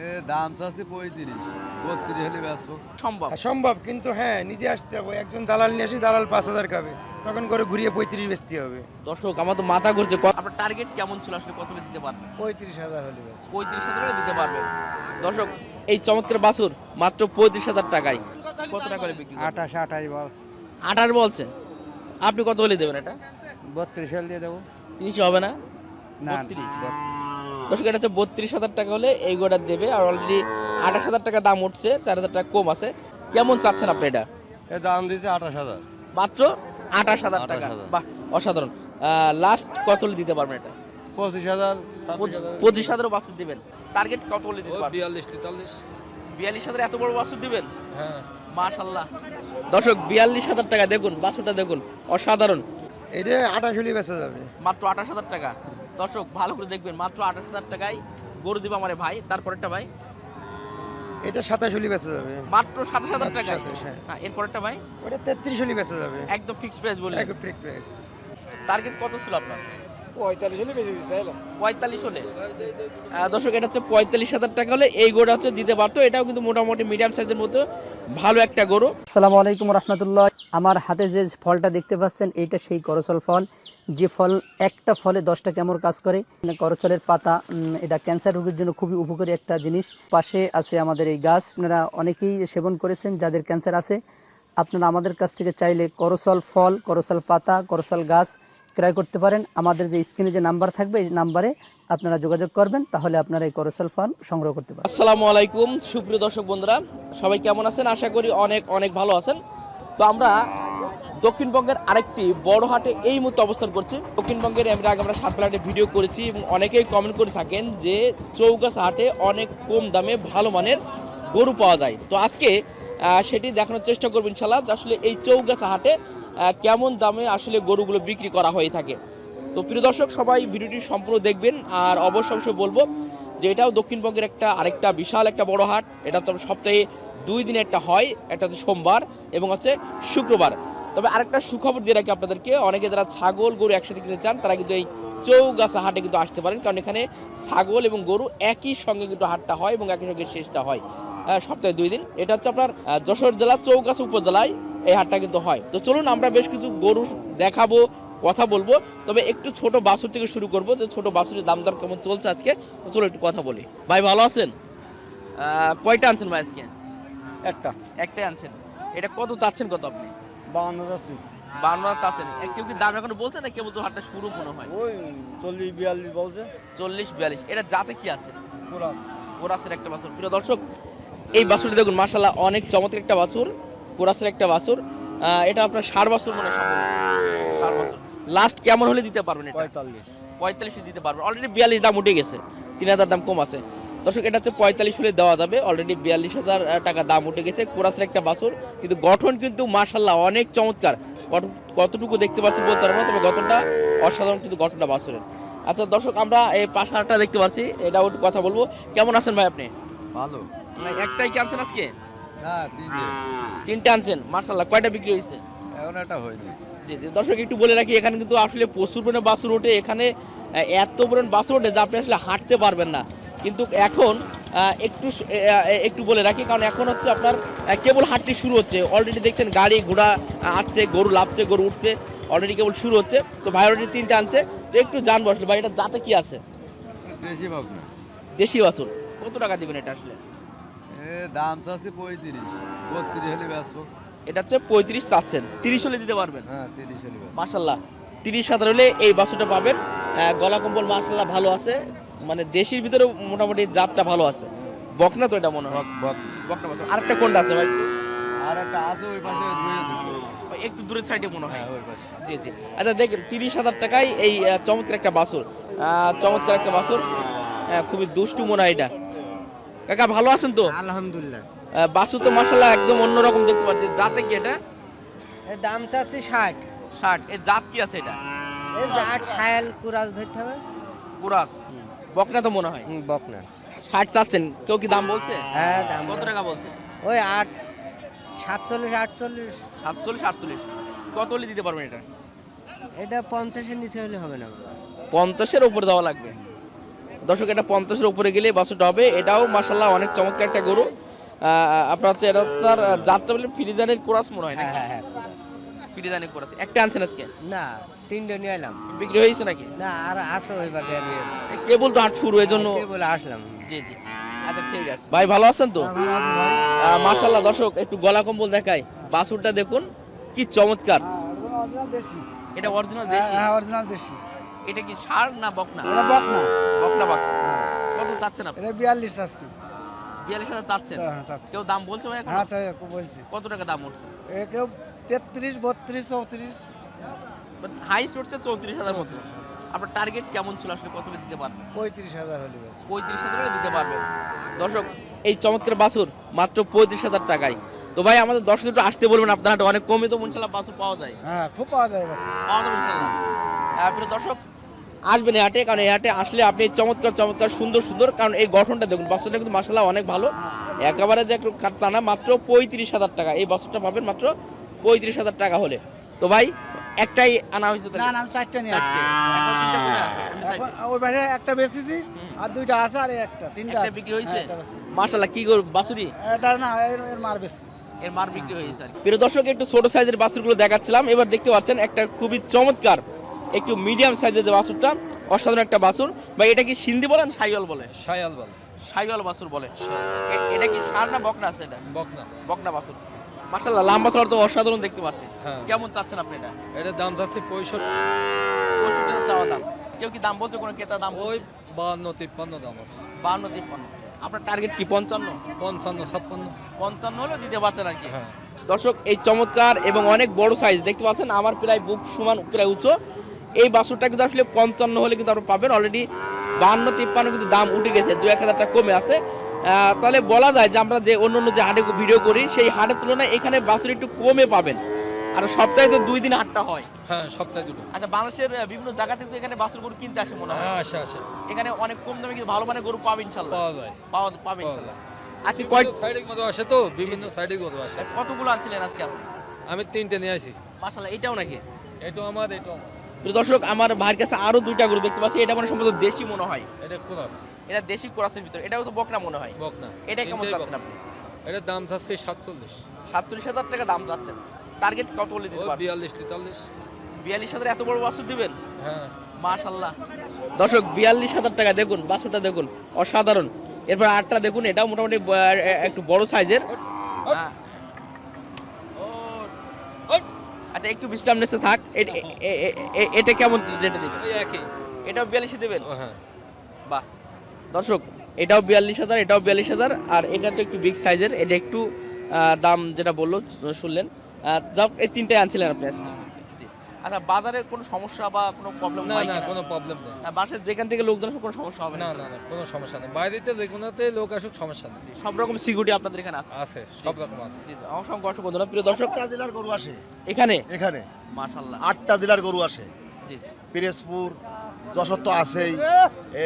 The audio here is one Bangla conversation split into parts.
এ দাম চাচ্ছি পঁয়ত্রিশ। বত্রিশ হলে বেচবো। সম্ভব। হ্যাঁ, সম্ভব কিন্তু হ্যাঁ নিজে আসতে হবে। একজন দালাল নিয়ে আসি দালাল পাঁচ হাজার খাবে। তখন করে ঘুরিয়ে পঁয়ত্রিশ বেচতে হবে। দর্শক আমার তো মাথা ঘুরছে। কত- আপনার টার্গেট কেমন ছিল? আসলে কত দিতে পারবেন। পঁয়ত্রিশ হাজার হলে পঁয়ত্রিশ হাজার দিতে পারবেন। দর্শক এই চমৎকার বাছুর মাত্র পঁয়ত্রিশ হাজার টাকায় কত টাকা করে বিক্রি? আঠাশ আঠাশ বল। আঠারো বলছে। আপনি কত হলে দেবেন এটা? বত্রিশ হলে দিয়ে দেবো। তিরিশ হবে না? বত্রিশ। দর্শক এটা হচ্ছে বত্রিশ হাজার টাকা হলে এই গোটা দেবে আর অলরেডি আঠাশ হাজার টাকা দাম উঠছে চার হাজার টাকা কম আছে। কেমন চাচ্ছেন আপনি এটা? এ দাম দিয়েছে আঠাশ হাজার। মাত্র আঠাশ হাজার টাকা। 28,000 বাহ অসাধারণ। লাস্ট কত হলে দিতে পারবেন এটা? পঁচিশ হাজার পঁচিশ হাজারও বাছুর দিবেন। টার্গেট কত হলে দিতে পারবেন? বিয়াল্লিশ তেতাল্লিশ। বিয়াল্লিশ হাজার এত বড় বাছুর দিবেন? হ্যাঁ। মাশাল্লাহ। দর্শক বিয়াল্লিশ হাজার টাকা দেখুন বাছুরটা দেখুন অসাধারণ। এটা আঠাশ হলে বেঁচে যাবে। মাত্র আঠাশ হাজার টাকা। দর্শক ভালো করে দেখবেন মাত্র আঠাশ হাজার টাকায় গরু দিব আমার ভাই তারপরেরটা ভাই? এটা সাতাশ হলি বেচা যাবে। মাত্র সাতাশ হাজার মাত্র টাকায়? 27, হ্যাঁ। হ্যাঁ এরপরেরটা ভাই? ওটা তেত্রিশ হলি বেচা যাবে। একদম ফিক্সড প্রাইস বলে একদম ফিক্সড প্রাইস টার্গেট কত ছিল আপনার? পঁয়তাল্লিশ হলে বেচে দিচ্ছে পঁয়তাল্লিশ হলে। দর্শক এটা হচ্ছে পঁয়তাল্লিশ হাজার টাকা হলে এই গরুটা হচ্ছে দিতে পারতো। এটাও কিন্তু মোটামুটি মিডিয়াম সাইজের মতো ভালো একটা গরু। আসসালামু আলাইকুম রহমতুল্লাহ। আমার হাতে যে ফলটা দেখতে পাচ্ছেন এইটা সেই করচল ফল। যে ফল একটা ফলে দশটা কেমন কাজ করে। মানে করচলের পাতা এটা ক্যান্সার রোগের জন্য খুবই উপকারী একটা জিনিস। পাশে আছে আমাদের এই গাছ। আপনারা অনেকেই সেবন করেছেন যাদের ক্যান্সার আছে। আপনারা আমাদের কাছ থেকে চাইলে করচল ফল করচল পাতা করচল গাছ ক্রয় করতে পারেন। আমাদের যে স্ক্রিনে যে নাম্বার থাকবে, এই নাম্বারে আপনারা যোগাযোগ করবেন, তাহলে আপনারা এই করচল ফল সংগ্রহ করতে পারেন আসসালামু আলাইকুম, সুপ্রিয় দর্শক বন্ধুরা। সবাই কেমন আছেন? আশা করি অনেক অনেক ভালো আছেন। তো আমরা দক্ষিণবঙ্গের আরেকটি বড় হাটে এই মুহূর্তে অবস্থান করছি। দক্ষিণবঙ্গের আমরা আগে আমরা সাতবেলা হাটে ভিডিও করেছি এবং অনেকেই কমেন্ট করে থাকেন যে চৌগাছ হাটে অনেক কম দামে ভালো মানের গরু পাওয়া যায়। তো আজকে সেটি দেখানোর চেষ্টা করব ইনশাল্লাহ আসলে এই চৌগাছা হাটে কেমন দামে আসলে গরুগুলো বিক্রি করা হয়ে থাকে। তো প্রিয় দর্শক, সবাই ভিডিওটি সম্পূর্ণ দেখবেন। আর অবশ্যই অবশ্যই বলব যে এটাও দক্ষিণবঙ্গের একটা, আরেকটা বিশাল একটা বড় হাট। এটা তো সপ্তাহে দুই দিনে একটা হয় একটা হচ্ছে সোমবার এবং হচ্ছে শুক্রবার। তবে আরেকটা সুখবর দিয়ে রাখি আপনাদেরকে, অনেকে যারা ছাগল গরু একসাথে কিনতে চান, তারা কিন্তু এই চৌগাছা হাটে কিন্তু আসতে পারেন। কারণ এখানে ছাগল এবং গরু একই সঙ্গে কিন্তু হাটটা হয় এবং একই সঙ্গে শেষটা হয় সপ্তাহে দুই দিন। এটা হচ্ছে আপনার যশোর জেলা চৌগাছা উপজেলায়। এই হাটটা কিন্তু হয়। তো চলুন আমরা বেশ কিছু গরু দেখাবো কথা বলব। তবে একটু ছোট বাছুর থেকে শুরু করব। যে ছোট বাছুরের দাম দর কেমন চলছে আজকে? তো চলো একটু কথা বলি। ভাই ভালো আছেন? কয়টা আনছেন ভাই আজকে? একটা। একটাই আনছেন। এটা কত চাচ্ছেন কত আপনি? বাউন্ন বান্ন হাজার চাচ্ছেন। কেউ কি দাম এখনও বলছে না? কেবল তো হাটটা শুরু মনে হয়। ওই চল্লিশ বিয়াল্লিশ বলছে। চল্লিশ বিয়াল্লিশ। এটা যাতে কি আছে? পুরা কোরাসের একটা বাছুর। প্রিয় দর্শক এই বাছুরটি দেখুন মার্শাল্লাহ অনেক চমৎকার একটা বাছুর। কোরাসের একটা বাছুর এটা আপনার ষাট বাছুর মনে হয় ষাট বাছুর। লাস্ট কেমন হলে দিতে পারবেন এটা? পঁয়তাল্লিশ। পঁয়তাল্লিশে দিতে পারবেন। অলরেডি বিয়াল্লিশ দাম উঠে গেছে। তিন হাজার দাম কম আছে। দর্শক এটা হচ্ছে পঁয়তাল্লিশ হলে দেওয়া যাবে। অলরেডি বিয়াল্লিশ হাজার টাকা দাম উঠে গেছে। কোরাসের একটা বাছুর। কিন্তু গঠন কিন্তু মার্শাল্লাহ অনেক চমৎকার। কতটুকু দেখতে পাচ্ছি বলতে পারব তবে গঠনটা অসাধারণ কিন্তু গঠনটা বাছুরের। আচ্ছা দর্শক আমরা এই পাশাটা দেখতে পাচ্ছি এটাও কথা বলব। কেমন আছেন ভাই আপনি? ভালো। একটাই কি আনছেন আজকে? তিনটে। আনছেন মার্শাল্লাহ কয়টা বিক্রি হয়েছে? এখন একটা হয়নি। জি জি দর্শক একটু বলে রাখি এখানে কিন্তু আসলে প্রচুর পরিমাণে বাসুর ওঠে এখানে এত পরিমাণ ওঠে যে আপনি আসলে হাঁটতে পারবেন না। কিন্তু এখন একটু একটু বলে রাখি কারণ এখন হচ্ছে আপনার কেবল হাঁটটি শুরু হচ্ছে। অলরেডি দেখছেন গাড়ি ঘোড়া আসছে গরু লাভছে গরু উঠছে অলরেডি কেবল শুরু হচ্ছে। তো ভাই অলরেডি তিনটা আনছে। তো একটু জানব আসলে ভাই এটা যাতে কি আছে? দেশি দেশি বাছুর। কত টাকা দিবেন এটা আসলে? দাম চাচ্ছি পঁয়ত্রিশ। বত্রিশ হলে বেচবো। এটা হচ্ছে পঁয়ত্রিশ চাচ্ছেন। তিরিশ হলে দিতে পারবেন? হ্যাঁ তিরিশ হলে তিরিশ হাজার হলে এই বাছুরটা পাবেন। গলা কম্বল মাশাল্লাহ ভালো আছে। মানে দেশের ভিতরে মোটামুটি জাতটা ভালো আছে। বকনা তো এটা মনে হয়। বক বক বকনা বাছুর। আরেকটা কোনটা আছে ভাই? আর একটা আছে ওই পাশে একটু দূরের সাইডে মনে হয়। হ্যাঁ ওই পাশে। জি জি। আচ্ছা দেখেন তিরিশ হাজার টাকায় এই চমৎকার একটা বাছুর। আহ, চমৎকার একটা বাছুর। হ্যাঁ, খুবই দুষ্টু মনে হয় এটা। কাকা ভালো আছেন তো? আলহামদুলিল্লাহ। বাছুর তো মাশাল্লাহ একদম অন্যরকম দেখতে পাচ্ছি। জাতে কি এটা? দাম চাচ্ছি ষাট। ষাট। এর জাত কি আছে এটা? এই জাট ছায়াল কুরাস ধরতে হবে। কুরাস? বকনা তো মনে হয়। বকনা। ষাট চাচ্ছেন। কেউ কি দাম বলছে? হ্যাঁ দাম কত টাকা বলছে? ওই আট সাতচল্লিশ আটচল্লিশ। সাতচল্লিশ আটচল্লিশ। কত হলে দিতে পারবেন এটা? এটা পঞ্চাশের নিচে হলে হবে না। পঞ্চাশের উপরে দেওয়া লাগবে। দর্শক এটা পঞ্চাশের উপরে গেলে বাছুরটা হবে এটাও মাসাল্লাহ অনেক চমৎকার একটা গরু। আপনার হচ্ছে এটা তার যাত্রা বলে ফিরিজানের কোরাস মনে হয় হ্যাঁ হ্যাঁ হ্যাঁ ফিরিজানের কোরাস। একটা আনছেন আজকে? না তিনটে নিয়ে এলাম। বিক্রি হয়েছে নাকি? না আর আসো ওই আমি। কেবল তো হাট শুরু এই জন্য বলে আসলাম। জি জি। আচ্ছা ঠিক আছে। ভাই ভালো আছেন তো? মাশাল্লাহ দর্শক একটু গলা কম্বল দেখাই। বাছুরটা দেখুন কি চমৎকার। এটা অরিজিনাল দেশি? অরিজিনাল দেশি। এটা কি ষাঁড় না বকনা? এটা বকনা। বকনা বাছুর কত চাচ্ছেন আপনি? এটা বিয়াল্লিশ আসছে বিয়াল্লিশ হাজার চাচ্ছেন? হ্যাঁ চাচ্ছি। কেউ দাম বলছে ভাই হ্যাঁ চাই বলছি। কত টাকা দাম উঠছে? এ কেউ তেত্রিশ বত্রিশ চৌত্রিশ। হাইস্ট উঠছে চৌত্রিশ হাজার মতো। আপনার টার্গেট কেমন ছিল? আসলে কত দিতে পারবেন? পঁয়ত্রিশ হাজার হলে বেশ। পঁয়ত্রিশ হাজার টাকা দিতে পারবেন। দর্শক এই চমৎকার বাছুর মাত্র পঁয়ত্রিশ হাজার টাকায়। তো ভাই আমাদের দর্শক একটু আসতে বলবেন আপনার অনেক কমে তো ইনশাল্লাহ বাছুর পাওয়া যায়। হ্যাঁ খুব পাওয়া যায় বেশ পাওয়া যাবে ইনশাল্লাহ। আহ, প্রিয় দর্শক আসবেন এই হাটে কারণ এই হাটে আসলে আপনি চমৎকার চমৎকার সুন্দর সুন্দর কারণ এই গঠনটা দেখুন বাছুরটা কিন্তু মাসাল্লাহ অনেক ভালো। একেবারে যে টানা মাত্র পঁয়ত্রিশ হাজার টাকা এই বাছুরটা পাবেন মাত্র পঁয়ত্রিশ হাজার টাকা হলে। তো ভাই একটাই আনা হয়েছে না না আমি চারটে নিয়ে আসছি। ওই বাইরে একটা বেচেছি আর দুইটা আছে আর একটা তিনটা আছে। বিক্রি হয়েছে? হ্যাঁ। মাশাল্লাহ কি করব বাছুরি? এটা না এর মার বেশি এর মার বিক্রি হয়েছে আর প্রিয় দর্শক একটু ছোট সাইজের বাছুরগুলো দেখাচ্ছিলাম এবার দেখতে পাচ্ছেন একটা খুবই চমৎকার একটু মিডিয়াম সাইজের যে বাছুরটা অসাধারণ একটা বাছুর। বা এটা কি সিন্ধি বলেন সাইওয়াল বলে? শায়াল বল। সাইওয়াল বাছুর বলে। এটা কি সার না বকনা আছে এটা? বকনা। বকনা বাছুর। মাশাল্লাহ লাম্বা চড় তো অসাধারণ দেখতে পাচ্ছি। হ্যাঁ। কেমন চাচ্ছেন আপনি এটা? এটার দাম যাচ্ছে পঁয়ষট্টি। পঁয়ষট্টি চাওয়া দাম। কেউ কি দাম বলছে কোনো ক্রেতা দাম ওই বাহান্ন তিপ্পান্ন দাম আছে। বান্ন তিপ্পান্ন। আপনার টার্গেট কি পঞ্চান্ন? পঞ্চান্ন ছাপ্পান্ন। পঞ্চান্ন হলেও দিতে পারতেন আর কি। হ্যাঁ। দর্শক এই চমৎকার এবং অনেক বড় সাইজ দেখতে পাচ্ছেন আমার প্রায় বুক সমান প্রায় উঁচু এই বাছুরটা কিন্তু আসলে পঞ্চান্ন হলে কিন্তু আপনারা পাবেন। অলরেডি বান্ন তিপ্পান্ন কিন্তু দাম উঠে গেছে দু এক হাজার টাকা কমে আছে। তাহলে বলা যায় যে আমরা যে অন্য অন্য যে হাটে ভিডিও করি সেই হাটের তুলনায় এখানে বাছুর একটু কমে পাবেন। আর সপ্তাহে তো দুই দিন হাটটা হয়। হ্যাঁ সপ্তাহে দুটো। আচ্ছা বাংলাদেশের বিভিন্ন জায়গা থেকে তো এখানে বাছুর গরু কিনতে আসে মনে হয়। হ্যাঁ আসে আসে। এখানে অনেক কম দামে কিন্তু ভালো মানের গরু পাবে ইনশাল্লাহ পাওয়া যায়। পাওয়া পাবে পাওয়া আজকে কয় সাইডে মতো আসে তো বিভিন্ন সাইডে মতো আসে। কতগুলো আনছিলেন আজকে আপনি? আমি তিনটে নিয়ে আসি। এটাও নাকি? এটা আমার এটা আমার। প্রিয় দর্শক আমার ভাইয়ের কাছে আরও দুইটা গরু দেখতে পাচ্ছি। এটা মানে সম্ভবত দেশি মনে হয়। এটা ক্রস। এটা দেশি কোরাসের ভিতরে। এটাও তো বকনা মনে হয়। বকনা। এটা কেমন চাচ্ছেন আপনি? এটার দাম যাচ্ছে সাতচল্লিশ। সাতচল্লিশ হাজার টাকা দাম চাচ্ছেন। টার্গেট কত বলে দিতে পারবেন? বিয়াল্লিশ তেতাল্লিশ। বিয়াল্লিশ হাজার এত বড় বাসুর দিবেন? হ্যাঁ। মাশাল্লাহ। দর্শক বিয়াল্লিশ হাজার টাকা দেখুন বাসুটা দেখুন। অসাধারণ। এরপর আটটা দেখুন এটাও মোটামুটি একটু বড় সাইজের। হ্যাঁ। আচ্ছা একটু বিশ্রাম নেছে থাক। এটা কেমন রেটে দিবেন ওই একই। এটাও বিয়াল্লিশে দেবেন? হ্যাঁ। বাহ। দর্শক এটাও বিয়াল্লিশ হাজার এটাও বিয়াল্লিশ হাজার আর এটা তো একটু বিগ সাইজের এটা একটু দাম যেটা বলল শুনলেন। যাক এই তিনটাই আনছিলেন আপনি আজকে। আচ্ছা বাজারে কোনো সমস্যা বা কোনো প্রবলেম না না কোনো? প্রবলেম নেই না। বাসায় যেখান থেকে লোকজন কোনো সমস্যা হবে না না না কোনো সমস্যা নেই। বাইরেতে যেগুলোতে লোক আসুক সমস্যা নেই। সব রকম সিকিউরিটি আপনাদের এখানে আছে। আছে সব রকম আছে। অসংখ্য অসংখ্য ধন্যবাদ। প্রিয় দর্শক আটটা জেলার গরু আসে। এখানে? এখানে। মাশাল্লাহ আটটা জেলার গরু আসে। জি। পিরেজপুর যশোর তো আছেই।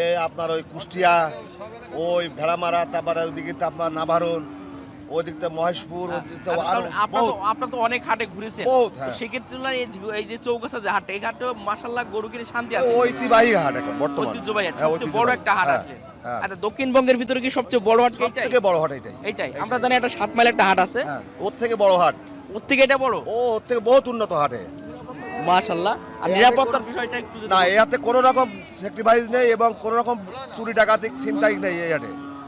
এ আপনার ওই কুষ্টিয়া ওই ভেড়ামারা তারপরে ওইদিকে তো আপনার নাভারণ ওইদিক তো মহেশপুর তাহলে আপনার তো অনেক হাটে ঘুরেছেন। হ্যাঁ। সেক্ষেত্রে এই যে- হাটে এই হাটে মাশাল্লাহ গরু কিনে শান্তি আছে। ঐতিহ্যবাহী হাট এখন বর্তমান। ঐতিহ্যবাহী হাট হ্যাঁ, সবচেয়ে বড় একটা হাট হ্যাঁ, আসলে হ্যাঁ। আচ্ছা দক্ষিণবঙ্গের ভিতরে কি সবচেয়ে বড় হাট এটাই? থেকে বড় হাট এটাই। এইটাই আমরা জানি একটা সাত মাইল একটা হাট আছে। হ্যাঁ ওর থেকে বড় হাট। ওর থেকে এটা বড়? ও ওর থেকে বহুত উন্নত হাটে। মাশাল্লাহ আর নিরাপত্তার বিষয়টা একটু না হাতে কোনো রকম স্যাক্রিফাইস নেই এবং কোনো রকম চুরি ডাকাতি ছিনতাই নেই এই হাটে।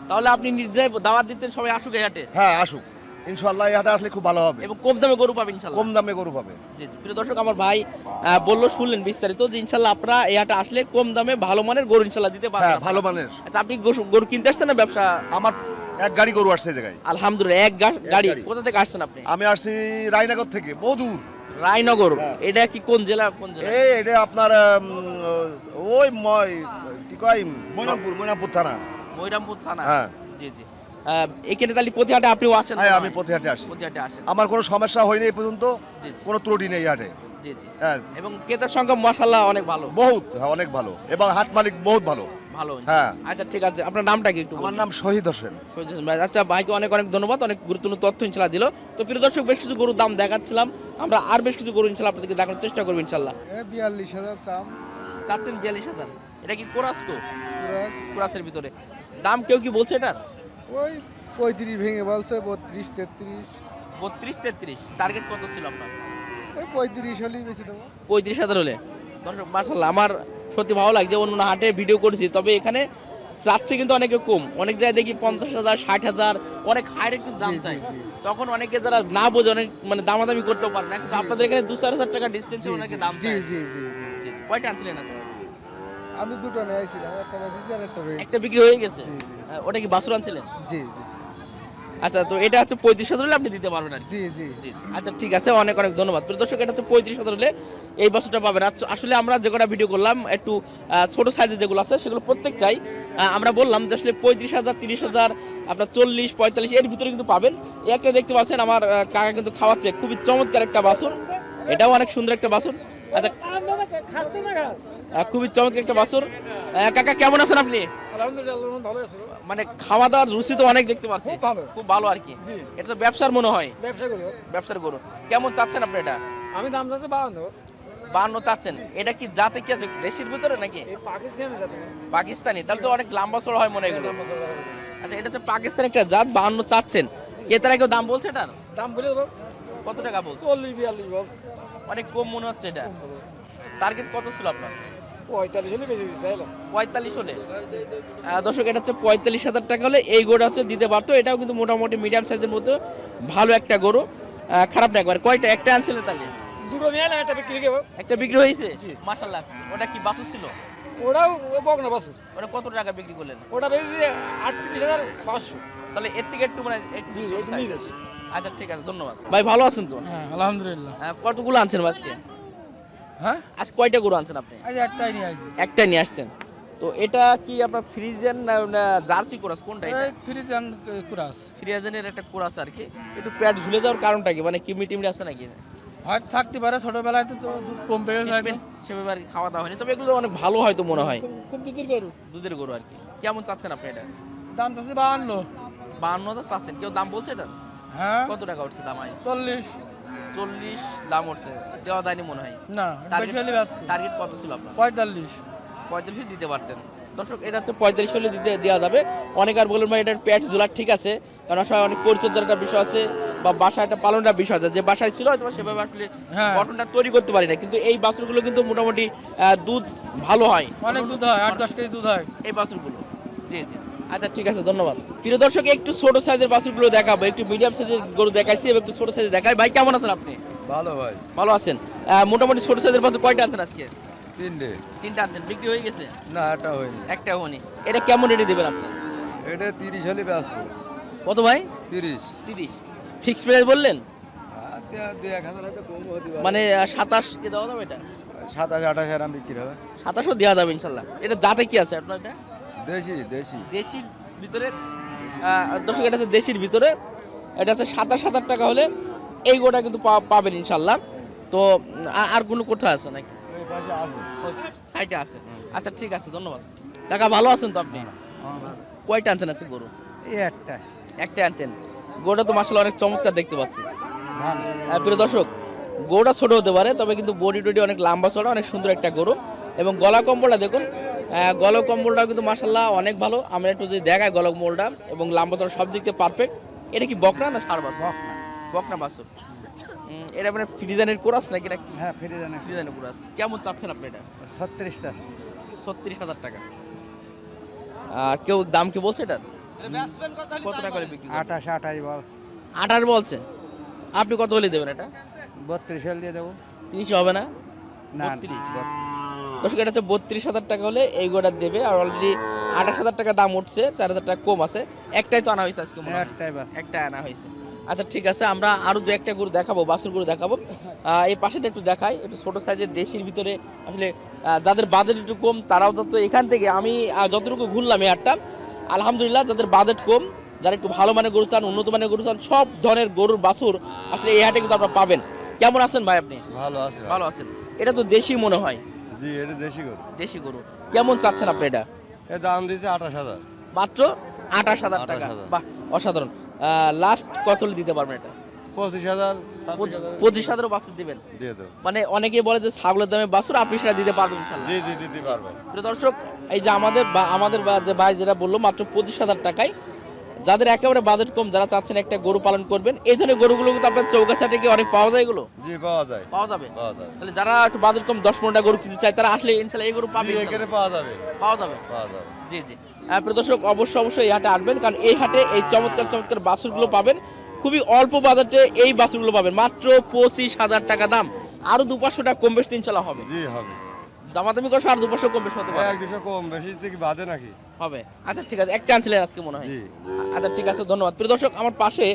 তাহলে আপনি নিজে দাওয়াত দিচ্ছেন সবাই আসুক এই হাটে? হ্যাঁ আসুক। ইনশাল্লাহ এই হাটে আসলে খুব ভালো হবে। এবং কম দামে গরু পাবেন ইনশাল্লাহ কম দামে গরু পাবে। জি জি। প্রিয় দর্শক আমার ভাই বলল শুনলেন বিস্তারিত যে ইনশাল্লাহ আপনারা এই হাটে আসলে কম দামে ভালো মানের গরু ইনশাল্লাহ দিতে পারবেন হ্যাঁ ভালো মানের। আচ্ছা আপনি গরু- কিনতে আসছেন না ব্যবসা? আমার এক গাড়ি গরু আসছে এই জায়গায়। আলহামদুলিল্লাহ এক গাড়ি। কোথা থেকে আসছেন আপনি? আমি আসছি রায়নগর থেকে বহু দূর রায়নগর। হ্যাঁ। এটা কি কোন জেলা কোন জেলা? এই এটা আপনার ওই কি কয়? মৈনামপুর মৈনামপুর থানা। ময়রামপুর থানা। হ্যাঁ। জি জি। এখানে তাহলে প্রতি হাটে আপনিও আসেন হ্যাঁ আমি হয়? প্রতি হাটে আসি। প্রতি হাটে আসেন। আমার কোনো সমস্যা হয়নি এই পর্যন্ত। কোনো ত্রুটি নেই হাটে। জি জি। হ্যাঁ। এবং ক্রেতার সংখ্যা মাশাল্লাহ অনেক ভালো। বহুত হ্যাঁ অনেক ভালো। এবং হাট মালিক বহুত ভালো। ভালো। হ্যাঁ। আচ্ছা ঠিক আছে। আপনার নামটা কি একটু আমার নাম শহীদ হোসেন। সৈয়দ হোসেন ভাই। আচ্ছা ভাইকে অনেক অনেক ধন্যবাদ। অনেক গুরুত্বপূর্ণ তথ্য ইনশাল্লাহ দিল। তো প্রিয় দর্শক বেশ কিছু গরুর দাম দেখাচ্ছিলাম। আমরা আর বেশ কিছু গরু ইনশাল্লাহ আপনাদেরকে দেখানোর চেষ্টা করব ইনশাল্লাহ বিয়াল্লিশ হাজার চাম। চাচ্ছেন বিয়াল্লিশ হাজার। এটা কি কোরাস তো? কোরাসের ভিতরে। দাম কেউ কি বলছে এটার? ওই পঁয়ত্রিশ ভেঙে বলছে বত্রিশ তেত্রিশ। বত্রিশ তেত্রিশ। টার্গেট কত ছিল আপনার? ওই পঁয়ত্রিশ হলেই বেশি দেবো। পঁয়ত্রিশ হাজার হলে। দর্শক মার্শাল্লাহ আমার সত্যি ভালো লাগছে অন্য হাটে ভিডিও করেছি তবে এখানে চাচ্ছে কিন্তু অনেকে কম। অনেক জায়গায় দেখি পঞ্চাশ হাজার ষাট হাজার অনেক হাইর একটু দাম চাই তখন অনেকে যারা না বোঝে অনেক মানে দামাদামি করতেও পারে না। আপনাদের এখানে দু চার হাজার টাকা ডিস্টেন্সে অনেকে দাম চাই জি জি জি জি, জি। কয়টা আনছিলেন আজকে? আমি দুটো একটা বেশি আর একটা রয়েছে। একটা বিক্রি হয়ে গেছে? ওটা কি বাসুর আনছিলেন? জি জি। আচ্ছা তো এটা হচ্ছে পঁয়ত্রিশ হাজার হলে আপনি দিতে পারবেন কি। জি জি। আচ্ছা ঠিক আছে অনেক অনেক ধন্যবাদ। প্রিয় দর্শক এটা হচ্ছে পঁয়ত্রিশ হাজার হলে এই বছরটা পাবেন। আচ্ছা, আসলে আমরা যে কটা ভিডিও করলাম একটু ছোট সাইজের যেগুলো আছে সেগুলো প্রত্যেকটাই আমরা বললাম যে আসলে পঁয়ত্রিশ হাজার তিরিশ হাজার আপনার চল্লিশ পঁয়তাল্লিশ এর ভিতরে কিন্তু পাবেন। একটা দেখতে পাচ্ছেন আমার কাকা কিন্তু খাওয়াচ্ছে। খুবই চমৎকার একটা বাসন এটাও অনেক সুন্দর একটা বাসন আচ্ছা। খুবই চমৎকার একটা কাকা কেমন আছেন আপনি? আলহামদুলিল্লাহ ভালো আছে। মানে খাওয়া দাওয়ার রুচি তো অনেক দেখতে পাচ্ছি। খুব ভালো। খুব ভালো আর কি। এটা তো ব্যবসার মনে হয়। ব্যবসা করি ব্যবসার কেমন চাচ্ছেন আপনি এটা? আমি দাম যাচ্ছে বাহান্ন। বান্ন চাচ্ছেন। এটা কি জাতে কি আছে? দেশের ভিতরে নাকি? পাকিস্তানে পাকিস্তানি। তাহলে তো অনেক লম্বা চড়া হয় মনে হয় আচ্ছা এটা হচ্ছে পাকিস্তান একটা জাত বান্ন চাচ্ছেন। ক্রেতারা কেউ দাম বলছে এটার? দাম বলে দেবো। কত টাকা বলছে? চল্লিশ বিয়াল্লিশ বলছে। অনেক কম মনে হচ্ছে এটা। টার্গেট কত ছিল আপনার? পঁয়তাল্লিশ হলে বেশি দিচ্ছে পঁয়তাল্লিশ হলে। দর্শক এটা হচ্ছে পঁয়তাল্লিশ হাজার টাকা হলে এই গরুটা হচ্ছে দিতে পারতো এটাও কিন্তু মোটামুটি মিডিয়াম সাইজের মতো ভালো একটা গরু। খারাপ না একবার। কয়টা? একটা তাহলে? দুটো নিয়ে একটা বিক্রি একটা বিক্রি হয়েছে? মাসাল্লাহ ওটা কি বাসু ছিল? ওটাও বক না বাসু ওটা কত টাকা বিক্রি করলেন? ওটা বেশি আটত্রিশ হাজার পাঁচশো। তাহলে এর থেকে একটু মানে আচ্ছা ঠিক আছে ধন্যবাদ। ভাই ভালো আছেন তো? হ্যাঁ আলহামদুলিল্লাহ। আহ, কতগুলো আনছেন আজকে? হ্যাঁ? আজ কয়টা গরু আনছেন আপনি? আজ একটাই নিয়ে আসছি। একটাই নিয়ে আসছেন। তো এটা কি আপনার ফ্রিজেন না জার্সি কোরাস? কোনটা এটা? ফ্রিজ কুরাস। ফ্রিজেনের একটা কোরাস আর কি। একটু প্যাড ঝুলে যাওয়ার কারণটা কি? মানে কিমি টিমরি আছে নাকি? হয়তো থাকতে পারে ছোটবেলায় তো দুধ কম পেয়ে গেছে সেভাবে আর খাওয়া দাওয়া হয়নি। তবে এগুলো অনেক ভালো হয়তো মনে হয়। খুব দুধের গরু। দুধের গরু আর কি। কেমন চাচ্ছেন আপনি এটা? দাম তো বাহান্ন। বাহান্ন হাজার চাচ্ছেন। কেউ দাম বলছে এটা? হ্যাঁ? কত টাকা উঠছে দাম চল্লিশ। চল্লিশ দাম উঠছে। দেওয়া যায়নি মনে হয়। না টার্গেট কত ছিল আপনার? পঁয়তাল্লিশ। পঁয়তাল্লিশে দিতে পারতেন। দর্শক এটা হচ্ছে পঁয়তাল্লিশ হলে দিতে দেওয়া যাবে। অনেক আর বলুন ভাই এটার প্যাট ঝোলার ঠিক আছে। কারণ আসলে অনেক পরিচর্যার একটা বিষয় আছে বা বাসা একটা পালনটা বিষয় আছে। যে বাসায় ছিল হয়তো সেভাবে আসলে হ্যাঁ। গঠনটা তৈরি করতে পারি না কিন্তু এই বাছুরগুলো কিন্তু মোটামুটি দুধ ভালো হয়। অনেক দুধ হয় আট দশ কেজি দুধ হয়। এই বাছুরগুলো জি জি। আচ্ছা ঠিক আছে ধন্যবাদ। প্রিয় দর্শক একটু ছোট সাইজের বাছুরগুলো দেখাবো। একটু মিডিয়াম সাইজের গরু দেখাইছি এবং একটু ছোট সাইজের দেখাই। ভাই কেমন আছেন আপনি? ভালো ভাই। ভালো আছেন। মোটামুটি ছোট সাইজের বাছুর কয়টা আনছেন আজকে? তিনটে। তিনটা আনছেন। বিক্রি হয়ে গেছে? না এটা হয়নি। একটা হনি এটা কেমন রেটে দেবেন আপনি? এটা তিরিশ হলে ব্যস্ত কত ভাই? তিরিশ। তিরিশ। ফিক্স প্রাইস বললেন। মানে সাতাশ কে দেওয়া যাবে এটা? সাতাশ আঠাশ এরাম বিক্রি হবে। সাতাশও দেওয়া যাবে ইনশাল্লাহ। এটা যাতে কি আছে আপনার এটা? দেশি দেশি। দেশির ভিতরে দর্শক এটা আছে দেশির ভিতরে। এটা আছে সাতাশ হাজার টাকা হলে এই গোটা কিন্তু পাবেন ইনশাল্লাহ তো আর কোনো কোথায় আছে নাকি? সাইটে আছে। আচ্ছা ঠিক আছে ধন্যবাদ। কাকা ভালো আছেন তো আপনি? কয়টা আনছেন আছে গরু? একটা। একটা আনছেন। গরুটা তো মাসাল অনেক চমৎকার দেখতে পাচ্ছি। হ্যাঁ, প্রিয় দর্শক গরুটা ছোট হতে পারে তবে কিন্তু বডি টডি অনেক লম্বা চড়া অনেক সুন্দর একটা গরু। এবং গলা কম্বলটা দেখুন আহ, গলা কম্বলটা কিন্তু মাসাল্লাহ অনেক ভালো। আমরা একটু যদি দেখাই গলা কম্বলটা এবং লম্বা চড়া সব দিক থেকে পারফেক্ট এটা কি বকনা না সার বাসুর বকনা। বাসুর উম, এটা মানে ফ্রিজানের কোরাস নাকি এটা কি হ্যাঁ ফিরে জানে ফ্রিজানের কোরাস। কেমন চাচ্ছেন আপনি এটা? ছত্রিশটা ছত্রিশ হাজার টাকা। আর কেউ দাম কি বলছে এটার? কত টাকা করে বিক্রি আঠাশ আঠাশ বল। আঠাশ বলছে। আপনি কত হলে দেবেন এটা? বত্রিশ হল দিয়ে দেবো। তিরিশ হবে না? না বত্রিশ। দর্শক এটা হচ্ছে বত্রিশ হাজার টাকা হলে এই গোটা দেবে আর অলরেডি আঠাশ হাজার টাকা দাম উঠছে চার হাজার টাকা কম আছে। একটাই তো আনা হয়েছে আজকে একটাই একটা আনা হয়েছে। আচ্ছা ঠিক আছে আমরা আরও দু একটা গরু দেখাবো বাসুর গরু দেখাবো। এই পাশেটা একটু দেখাই একটু ছোট সাইজের দেশির ভিতরে আসলে যাদের বাজেট একটু কম তারাও তো এখান থেকে আমি যতটুকু ঘুরলাম এই হাটটা আলহামদুলিল্লাহ যাদের বাজেট কম যারা একটু ভালো মানের গরু চান উন্নত মানের গরু চান সব ধরনের গরুর বাছুর আসলে এই হাটে কিন্তু আপনারা পাবেন। কেমন আছেন ভাই আপনি? ভালো আছেন ভালো আছেন। এটা তো দেশি মনে হয়। জি এটা দেশি গরু। দেশি গরু। কেমন চাচ্ছেন আপনি এটা? দাম দিয়েছে আঠাশ হাজার। মাত্র আঠাশ হাজার টাকা। বাহ অসাধারণ। লাস্ট কত দিতে পারবেন এটা? পঁচিশ হাজার পঁচিশ- হাজারও বাছুর দিবেন? দিয়ে দেবো। মানে অনেকেই বলে যে ছাগলের দামে বাছুর আপনি সেটা দিতে পারবেন জি জি দিতে পারবেন। দর্শক এই যে আমাদের বা- আমাদের যে ভাই যেটা বলল মাত্র পঁচিশ হাজার টাকায় যাদের একেবারে বাজেট কম যারা চাচ্ছেন একটা গরু পালন করবেন এই ধরনের গরুগুলো কিন্তু আপনার চৌকাছাটে কি অনেক পাওয়া যায় এগুলো? জি পাওয়া যায়। পাওয়া যাবে? তাহলে যারা একটু বাজেট কম দশ পনেরোটা গরু কিনতে চায় তারা আসলে ইনশাল্লাহ এই গরু পাবে এখানে পাওয়া যাবে। পাওয়া যাবে? পাওয়া যাবে। জি জি। আহ, প্রিয় দর্শক অবশ্যই অবশ্যই এই হাটে আসবেন কারণ এই হাটে এই চমৎকার চমৎকার বাছুরগুলো পাবেন। খুবই অল্প বাজেটে এই বাছুরগুলো পাবেন। মাত্র পঁচিশ হাজার টাকা দাম। আরও দু পাঁচশো টাকা কম বেশি ইনশাল্লাহ হবে। জি হবে। দামাদামি করছ আর দু কম বেশি হতে পারে। এক দুশো কম বেশি থেকে বাদে নাকি? হবে। আচ্ছা ঠিক আছে একটা আনছিলেন আজকে মনে হয়। আচ্ছা ঠিক আছে ধন্যবাদ। প্রিয় দর্শক আমার পাশে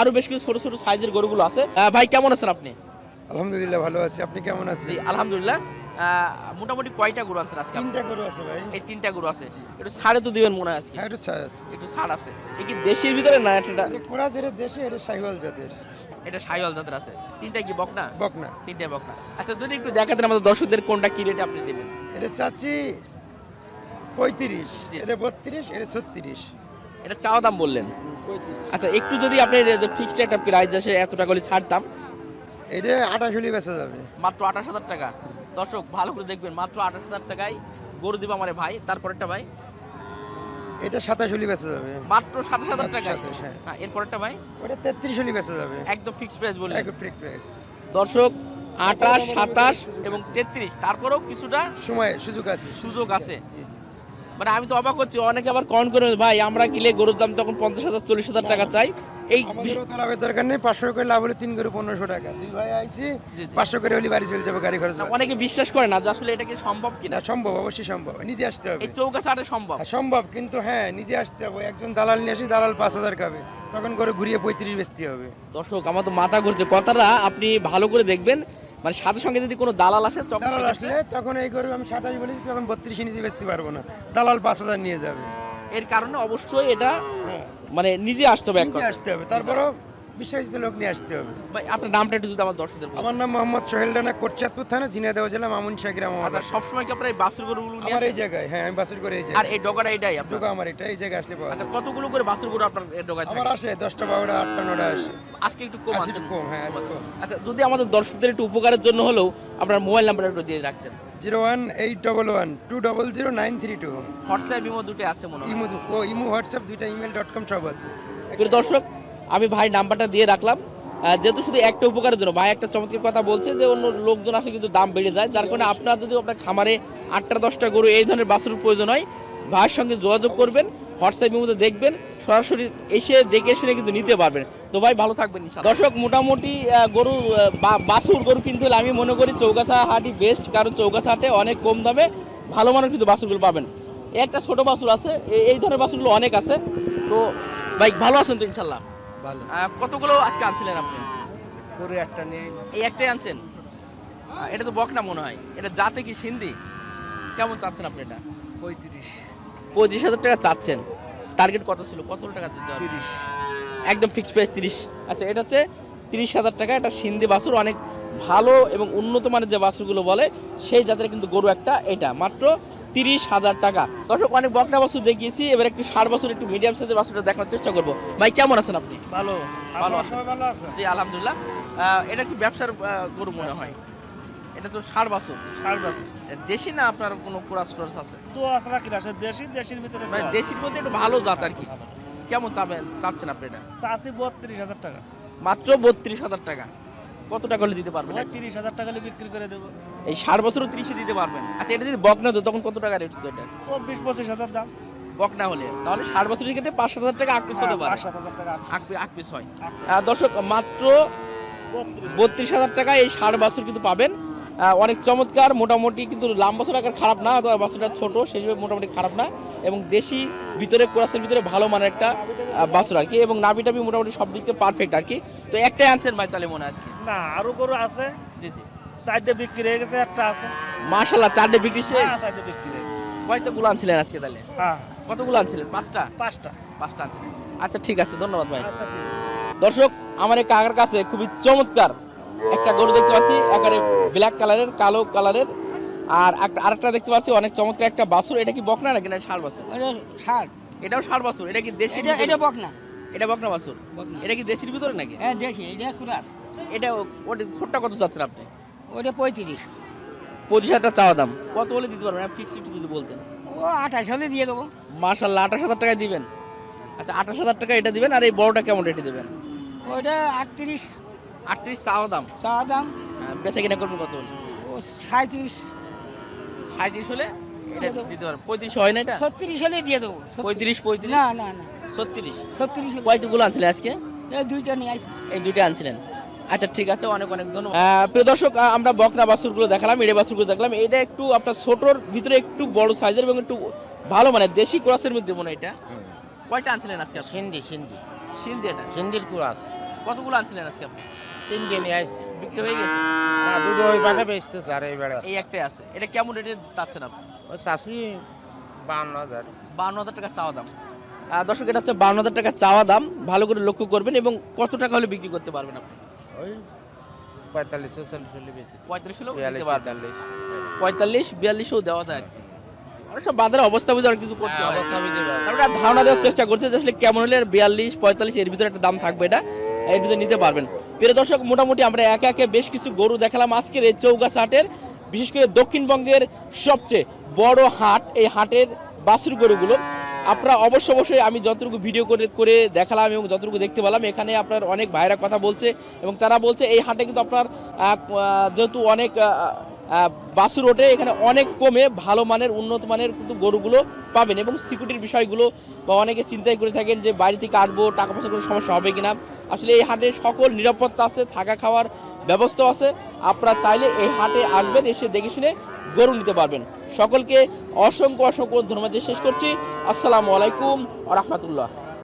আরও বেশ কিছু ছোট ছোট সাইজের গরুগুলো আছে। ভাই কেমন আছেন আপনি? আলহামদুলিল্লাহ ভালো আছি। আপনি কেমন আছেন? আলহামদুলিল্লাহ। মোটামুটি কয়টা গরু আনছেন আজকে তিনটা গরু আছে ভাই। এই তিনটা গরু আছে। একটু ছাড়ে তো দিবেন মনে হয় আজকে। হ্যাঁ একটু ছাড় আছে। একটু ছাড় আছে। এই কি দেশের ভিতরে না এটা? কোরাস এর দেশে এটা সাইওয়াল জাতের। এটা সাইওয়াল জাতের আছে। তিনটা কি বকনা? বকনা। তিনটা বকনা। আচ্ছা যদি একটু দেখাতেন আমাদের দর্শকদের কোনটা কি রেটে আপনি দেবেন? এটা চাচ্ছি পঁয়ত্রিশ। এটা বত্রিশ এটা ছত্রিশ। এটা চাওয়া দাম বললেন। আচ্ছা একটু যদি আপনি ফিক্সড একটা প্রাইস আসে এত টাকা করে ছাড়তাম এটা আঠাশ হলে বেচা যাবে। মাত্র আঠাশ হাজার টাকা। দর্শক ভালো করে দেখবেন মাত্র আঠাশ হাজার টাকায় গরু দিব আমার ভাই তারপরেরটা ভাই? এটা সাতাশ হলে বেচা যাবে। মাত্র সাতাশ হাজার 27, হ্যাঁ। হ্যাঁ এরপরেরটা ভাই? ওটা তেত্রিশ হলে বেচা যাবে। একদম ফিক্সড প্রাইস বললেন। এক ফ্রিক প্রাইস দর্শক আঠাশ সাতাশ এবং তেত্রিশ তারপরেও কিছুটা সময় সুযোগ আছে। সুযোগ আছে। মানে আমি তো অবাক হচ্ছি অনেকে আবার কন করে ভাই আমরা কিলে গরুর দাম তখন পঞ্চাশ হাজার চল্লিশ হাজার টাকা চাই। এই আমাদেরও তো লাভের দরকার নেই পাঁচশো করে লাভ হলে তিন করে পনেরোশো টাকা। দুই ভাই জি। পাঁচশো করে হলে বাড়ি চলে যাবে গাড়ি খরচ অনেকে বিশ্বাস করে না যে আসলে এটা কি সম্ভব কিনা। সম্ভব অবশ্যই সম্ভব নিজে আসতে হবে। এই চৌকাছে সম্ভব। হ্যাঁ, সম্ভব কিন্তু হ্যাঁ নিজে আসতে হবে। একজন দালাল নিয়ে আসি দালাল পাঁচ হাজার খাবে। তখন করে ঘুরিয়ে পঁয়ত্রিশ বেচতে হবে। দর্শক আমার তো মাথা ঘুরছে। কথাটা আপনি ভালো করে দেখবেন। মানে সাথে সঙ্গে যদি কোনো দালাল আসে তখন দালাল আসলে তখন এই করে আমি সাতাশ বলেছি তখন বত্রিশে নিজে বেচতে পারব না। দালাল পাঁচ হাজার নিয়ে যাবে। এর কারণে অবশ্যই এটা হ্যাঁ মানে নিজে আসতে হবে নিজে আসতে হবে। তারপরও বিশ্বাসিত লোক নিয়ে আসতে হবে। ভাই আপনার নামটা একটু যদি আমার দর্শকদের বলেন। আমার নাম মোহাম্মদ সোহেল রানা কোটচাঁদপুর থানা ঝিনাইদহ জেলা মামুন শাহ গ্রাম আমার আচ্ছা বাসা। সবসময় কি আপনার এই বাসুর গরুগুলো নিয়ে আমার এই আসেন? জায়গায় হ্যাঁ আমি বাসুর করে এই আর জায়গায়। এই ডগাটা এটাই আপনার? ঢোকা আমার এটা এই জায়গায় আসলে পাওয়া আচ্ছা যায়। কতগুলো করে বাসুর গরু আপনার এই ডগায় আমার থাকে? আসে দশটা বারোটা আটটা নটা আসে। আজকে একটু কম আছে। একটু কম, হ্যাঁ, আজকে কম। আচ্ছা যদি আমাদের দর্শকদের একটু উপকারের জন্য হলেও আপনার মোবাইল নাম্বারটা একটু দিয়ে রাখতেন। Zero one eight double one two double zero nine three two. WhatsApp imo দুটো আছে মনে হয়। ইমো ও ইমো হোয়াটসঅ্যাপ দুইটা ইমেল ডট কম সব আছে। প্রিয় দর্শক আমি ভাই নাম্বারটা দিয়ে রাখলাম। যেহেতু শুধু একটা উপকারের জন্য ভাই একটা চমৎকার কথা বলছে যে অন্য লোকজন আসলে কিন্তু দাম বেড়ে যায় যার কারণে আপনার যদি আপনার খামারে আটটা দশটা গরু এই ধরনের বাছুর প্রয়োজন হয় ভাইয়ের সঙ্গে যোগাযোগ করবেন হোয়াটসঅ্যাপের মধ্যে দেখবেন সরাসরি এসে দেখে শুনে কিন্তু নিতে পারবেন। তো ভাই ভালো থাকবেন দর্শক মোটামুটি গরু আহ, বা- বাছুর গরু কিন্তু আমি মনে করি চৌগাছা হাটই বেস্ট কারণ চৌগাছা হাটে অনেক কম দামে ভালো মানের কিন্তু বাছুরগুলো পাবেন। একটা ছোট বাছুর আছে এই ধরনের বাছুরগুলো অনেক আছে। তো ভাই ভালো আছেন তো ইনশাল্লাহ ভালো। কতগুলো আজকে আনছিলেন আপনি? গরু একটা নেই এই একটাই আনছেন? এটা তো বকনা মনে হয়। এটা জাতে কি সিন্ধি? কেমন চাচ্ছেন আপনি এটা? পঁয়ত্রিশ। পঁচিশ হাজার টাকা চাচ্ছেন। টার্গেট কত ছিল? কত টাকা দিতে হবে? তিরিশ। একদম ফিক্সড প্রাইস তিরিশ। আচ্ছা এটা হচ্ছে তিরিশ হাজার টাকা। এটা সিন্ধি বাছুর অনেক ভালো এবং উন্নত মানের যে বাছুরগুলো বলে সেই জাতের কিন্তু গরু একটা। এটা মাত্র তিরিশ হাজার টাকা। দর্শক অনেক বকনা বাছুর দেখিয়েছি এবার একটু ষাট বছর একটু মিডিয়াম সাইজের বাছুরটা দেখানোর চেষ্টা করব। ভাই কেমন আছেন আপনি? ভালো। ভালো আছেন। জি আলহামদুলিল্লাহ। এটা কি ব্যবসার গরু মনে হয়? এটা তো ষাট বছর ষাট বছর দেশি না আপনার কোনো কোরাস টোরাস আছে? তো আসলে কি আছে দেশি দেশির ভিতরে মানে দেশির মধ্যে একটু ভালো জাত আর কি। কেমন চাবেন চাচ্ছেন আপনি এটা? বত্রিশ হাজার টাকা। মাত্র বত্রিশ হাজার টাকা। কত টাকা হলে দিতে পারবেন? তিরিশ হাজার টাকা হলে বিক্রি করে দেবো। এই ষাট বছরও তিরিশে দিতে পারবেন। আচ্ছা এটা যদি বকনা তো তখন কত টাকা রেট হতো এটা? চব্বিশ পঁচিশ হাজার দাম। বকনা হলে? তাহলে ষাট বছরের ক্ষেত্রে পাঁচ হাজার টাকা আকপিস হতে পারে। পাঁচ সাত হাজার টাকা আকপি- আকপিস হয়। দর্শক মাত্র বত্রিশ। হাজার টাকা এই ষাট বছর কিন্তু পাবেন। অনেক চমৎকার মোটামুটি কিন্তু লাম বাছুর আকার খারাপ না বাছুরটা ছোট সেই হিসেবে মোটামুটি খারাপ না। এবং দেশি ভিতরে কোরাসের ভিতরে ভালো মানের একটা বাছুর আর কি। এবং নাবি টাবি মোটামুটি সব দিক থেকে পারফেক্ট আর কি। তো একটাই আনছেন ভাই তাহলে মনে হয় আজকে না আরও গরু আছে। জি জি। চারটে বিক্রি হয়ে গেছে একটা আছে। মাশাল্লাহ চারটে বিক্রি শেষ? হ্যাঁ চারটে বিক্রি। হয়ে গেছে। আনছিলেন আজকে তাহলে? হ্যাঁ। কতগুলো আনছিলেন? পাঁচটা? পাঁচটা। পাঁচটা আনছিলেন। আচ্ছা ঠিক আছে ধন্যবাদ ভাই। আচ্ছা। দর্শক আমার এই কাকার কাছে খুবই চমৎকার একটা গরু দেখতে পাচ্ছি একেবারে ব্ল্যাক কালারের কালো কালারের আর একটা আরেকটা দেখতে পাচ্ছি অনেক চমৎকার একটা বাছুর। এটা কি বকনা নাকি না ষাট বাছুর? ষাট এটাও ষাট বাছুর এটা কি দেশি এটা এটা বক না এটা বকনা বাছুর এটা কি দেশের ভিতরে নাকি? হ্যাঁ দেখি এটা কুরাস। এটা ওটা ছোটটা কত চাচ্ছেন আপনি? ওটা পঁয়ত্রিশ। পঁচিশ হাজার চাওয়া দাম। কত হলে দিতে পারবেন? ফিক্স একটু যদি বলতেন। ও আঠাশ হলে দিয়ে দেবো। মার্শাল্লাহ আঠাশ হাজার টাকায় দিবেন। আচ্ছা আঠাশ হাজার টাকা এটা দিবেন আর এই বড়টা কেমন রেটে দিবেন? ওটা আটত্রিশ। আটত্রিশ চাওয়া দাম। চা দাম। হ্যাঁ, বেচা কিনা করবেন কত হলে? ও সাঁত্রিশ সাঁত্রিশ হলে দিতে পারবেন পঁয়ত্রিশ হয় না এটা? ছত্রিশ হলে দিয়ে দেবো। পঁয়ত্রিশ পঁয়ত্রিশ? না না না। ছত্রিশ? ছত্রিশ কয়টুকুলো আনছিলেন আজকে? দুইটা নিয়ে আসি। এই দুইটা আনছিলেন। আচ্ছা ঠিক আছে অনেক অনেক ধন্যবাদ। প্রিয় দর্শক আমরা বকনা বাছুরগুলো দেখালাম এড়ে বাছুরগুলো দেখলাম। এটা একটু আপনার ছোটোর ভিতরে একটু বড় সাইজের এবং একটু ভালো মানে দেশি ক্রসের মধ্যে মনে হয় এটা। কয়টা আনছিলেন আজকে সিন্ধি সিন্ধি। সিন্ধি এটা? সিন্ধির কুরাস। কতগুলো আনছিলেন আজকে আপনি? তিন দিন আসছে। বিক্রি হয়ে গেছে? হ্যাঁ দুটো ওই পাশে বেচতেছে আর এই বেড়া। এই একটাই আছে। এটা কেমন রেটে চাচ্ছেন আপনি? চাষি বান্ন হাজার। বান্ন হাজার টাকা চাওয়া দাম। দর্শক এটা হচ্ছে বান্ন হাজার টাকা চাওয়া দাম। ভালো করে লক্ষ্য করবেন এবং কত টাকা হলে বিক্রি করতে পারবেন আপনি? ওই পঁয়তাল্লিশ চল্লিশ হলে বেশি দিতে পারবেন। পঁয়তাল্লিশ। পঁয়তাল্লিশ বিয়াল্লিশও দেওয়া যায়। অনেক সব বাজারের অবস্থা বুঝে অনেক কিছু করতে হয়। তারপরে আর ধারণা দেওয়ার চেষ্টা করছে আসলে কেমন হলে বিয়াল্লিশ পঁয়তাল্লিশ এর ভিতরে একটা দাম থাকবে এটা। এর ভিতরে নিতে পারবেন। প্রিয় দর্শক মোটামুটি আমরা একে একে বেশ কিছু গরু দেখালাম আজকের এই চৌগাছ হাটের। বিশেষ করে দক্ষিণবঙ্গের সবচেয়ে বড় হাট, এই হাটের বাসুর গরুগুলো। আপনারা অবশ্য অবশ্যই আমি যতটুকু ভিডিও করে করে দেখালাম এবং যতটুকু দেখতে পেলাম, এখানে আপনার অনেক ভাইরা কথা বলছে এবং তারা বলছে, এই হাটে কিন্তু আপনার যেহেতু অনেক আহ, বাছুর এখানে অনেক কমে ভালো মানের উন্নত মানের কিন্তু গরুগুলো পাবেন এবং সিকিউরিটির বিষয়গুলো বা অনেকে চিন্তাই করে থাকেন যে বাড়ি থেকে আসব টাকা পয়সা কোনো সমস্যা হবে কিনা। আসলে এই হাটে সকল নিরাপত্তা আছে থাকা খাওয়ার ব্যবস্থা আছে। আপনারা চাইলে এই হাটে আসবেন এসে দেখে শুনে গরু নিতে পারবেন। সকলকে অসংখ্য অসংখ্য ধন্যবাদ শেষ করছি। আসসালামু আলাইকুম রহমতুল্লাহ।